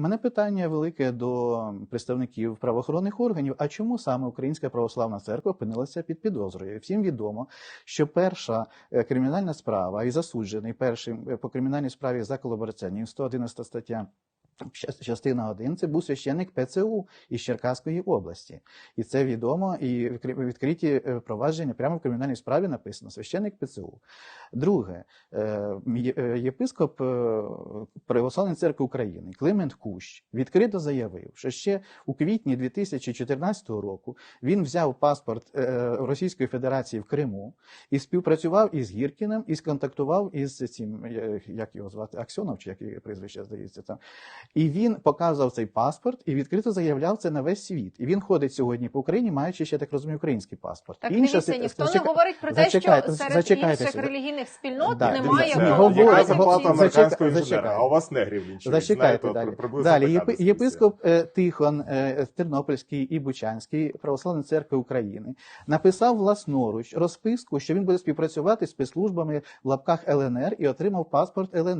мене питання велике до представників правоохоронних органів. А чому саме Українська православна церква опинилася під підозрою? Всім відомо, що перша е, кримінальна справа і засуджений першим е, по кримінальній справі за колабораціоністу 111 стаття. Частина 1 це був священник ПЦУ із Черкаської області, і це відомо. І відкри- відкриті е, провадження прямо в кримінальній справі написано священник ПЦУ. Друге, е, е, єпископ Православної церкви України Климент Кущ відкрито заявив, що ще у квітні 2014 року він взяв паспорт Російської Федерації в Криму і співпрацював із Гіркіним і сконтактував із цим, як його звати, Аксьонов, чи як прізвище здається там. І він показав цей паспорт і відкрито заявляв це на весь світ. І він ходить сьогодні по Україні, маючи ще так розумію, український паспорт. Так Інша дивіться, ніхто не зачека- говорить про те, що серед зачекайте інших релігійних спільнот Да, немає дивіться, Це говорить- американського інженера, а у вас негрів нічого. Зачекайте далі. Далі єпи- єпископ е, Тихон е, Тернопільський і Бучанський православної церкви України написав власноруч розписку, що він буде співпрацювати з спецслужбами в лапках ЛНР і отримав паспорт ЛНР.